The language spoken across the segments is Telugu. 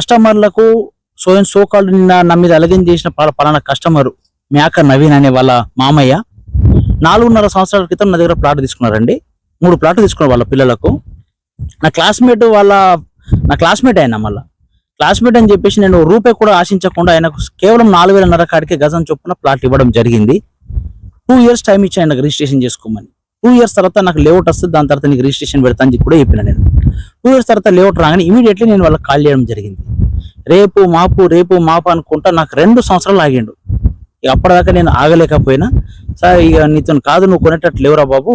కస్టమర్లకు సో అండ్ సో కాల్డ్ నిన్న నా మీద చేసిన పలానా కస్టమర్ మేక నవీన్ అనే వాళ్ళ మామయ్య నాలుగున్నర సంవత్సరాల క్రితం నా దగ్గర ప్లాట్ తీసుకున్నారండి. మూడు ప్లాట్లు తీసుకున్నారు వాళ్ళ పిల్లలకు. నా క్లాస్మేట్ వాళ్ళ నా క్లాస్మేట్ ఆయన మళ్ళా. క్లాస్మేట్ అని చెప్పేసి నేను రూపాయి కూడా ఆశించకుండా ఆయనకు కేవలం నాలుగు వేలన్నర కాడికి గజం చొప్పున ప్లాట్ ఇవ్వడం జరిగింది. టూ ఇయర్స్ టైం ఇచ్చి ఆయనకు రిజిస్ట్రేషన్ చేసుకోమని. టూ ఇయర్స్ తర్వాత నాకు లేఅవుట్ వస్తుంది దాని తర్వాత నీకు రిజిస్ట్రేషన్ పెడతా అని కూడా చెప్పిన నేను. టూ ఇయర్స్ తర్వాత లేఅవుట్ రాగానే ఇమీడియట్లీ నేను వాళ్ళకి కాల్ చేయడం జరిగింది. రేపు మాపు రేపు మాపు అనుకుంటా నాకు రెండు సంవత్సరాలు ఆగిండు. ఇక అప్పటిదాకా నేను ఆగలేకపోయినా. సార్ ఇక నీతో కాదు నువ్వు కొనేటట్టు లేవురా బాబు.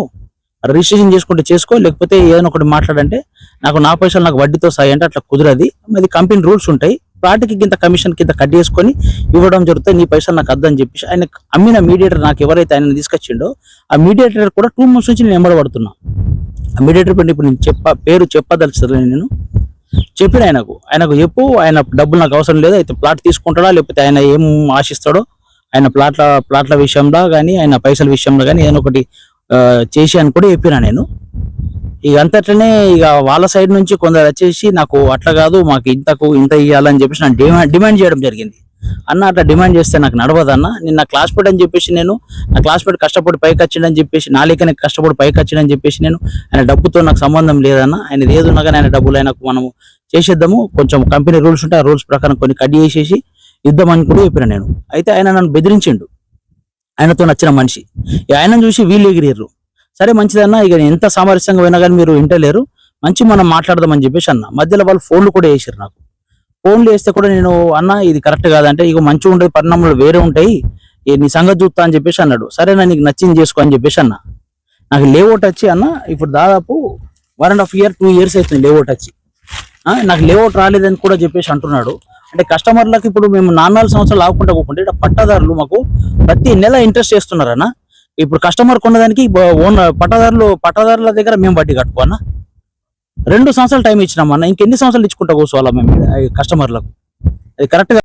రిజిస్ట్రేషన్ చేసుకుంటే చేసుకో లేకపోతే ఏదైనా ఒకటి మాట్లాడంటే నాకు నా పైసలు నాకు వడ్డీతో సాయి అంటే అట్లా కుదరది. అది కంపెనీ రూల్స్ ఉంటాయి. వాటికి కింద కమిషన్ కింద కట్ చేసుకొని ఇవ్వడం జరుగుతుంది నీ పైసలు నాకు అద్దని చెప్పేసి ఆయన అమ్మిన మీడియేటర్ నాకు ఎవరైతే ఆయన తీసుకొచ్చిండో ఆ మీడియేటర్ కూడా టూ మంత్స్ నుంచి నేను ఎంబడబడుతున్నా ఆ మీడియేటర్ ఇప్పుడు నేను చెప్ప పేరు చెప్పదలుచుతాను నేను. చెప్పిన ఆయనకు. ఆయనకు చెప్పు ఆయన డబ్బులు నాకు అవసరం లేదు అయితే ప్లాట్ తీసుకుంటాడా? లేకపోతే ఆయన ఏం ఆశిస్తాడో? ఆయన ప్లాట్ల ప్లాట్ల విషయంలో కానీ ఆయన పైసల విషయంలో కానీ ఏదైనా ఒకటి చేసి అని కూడా చెప్పిన నేను. ఇక అంతట్లనే ఇక వాళ్ళ సైడ్ నుంచి కొందరు వచ్చేసి నాకు అట్లా కాదు మాకు ఇంతకు ఇంత ఇవ్వాలని చెప్పేసి నాకు డిమాండ్ డిమాండ్ చేయడం జరిగింది. అన్న అట్లా డిమాండ్ చేస్తే నాకు నడవదన్న నిన్న క్లాస్ పెట్ అని చెప్పేసి నేను నా క్లాస్ పెట్ కష్టపడి పైకి వచ్చిండని చెప్పేసి నా లేకనే కష్టపడి పైకి వచ్చిండని చెప్పేసి నేను ఆయన డబ్బుతో నాకు సంబంధం లేదన్న. ఆయన ఏది ఉన్నా కానీ ఆయన డబ్బులు ఆయనకు మనము చేసేద్దాము. కొంచెం కంపెనీ రూల్స్ ఉంటాయి ఆ రూల్స్ ప్రకారం కొన్ని కట్ చేసేసి అని కూడా చెప్పిన నేను. అయితే ఆయన నన్ను బెదిరించిండు. ఆయనతో నచ్చిన మనిషి. ఇక ఆయనను చూసి వీళ్ళు ఎగిరేరు సరే మంచిదన్నా ఇక ఎంత సామరస్యంగా పోయినా కానీ మీరు వింటలేరు మంచి మనం మాట్లాడదామని చెప్పేసి అన్న. మధ్యలో వాళ్ళు ఫోన్లు కూడా వేసారు నాకు. ఫోన్లు వేస్తే కూడా నేను అన్న ఇది కరెక్ట్ కాదంటే ఇక మంచిగా ఉండేది పరిణామాలు వేరే ఉంటాయి. నీ సంగతి చూస్తా అని చెప్పేసి అన్నాడు. సరే నా నీకు నచ్చింది చేసుకో అని చెప్పేసి అన్న. నాకు లేఅవుట్ వచ్చి అన్న ఇప్పుడు దాదాపు one and half year two years అవుతుంది లేఅవుట్ వచ్చి. నాకు లేఅవుట్ రాలేదని కూడా చెప్పేసి అంటున్నాడు. అంటే కస్టమర్లకు ఇప్పుడు మేము నాలుగు సంవత్సరాలు ఆగుకుంటా పోకుంటే ఇక్కడ పట్టాదారులు మాకు ప్రతి నెల ఇంట్రెస్ట్ చేస్తున్నారన్న ఇప్పుడు కస్టమర్ కొన్నదానికి ఓన్ పట్టాదారులు పట్టాదారుల దగ్గర మేము వడ్డీ కట్టుకోనా రెండు సంవత్సరాలు టైం ఇచ్చినామన్న ఇంకెన్ని సంవత్సరాలు ఇచ్చుకుంటా కూర్చోవాలా మేము? కస్టమర్లకు అది కరెక్ట్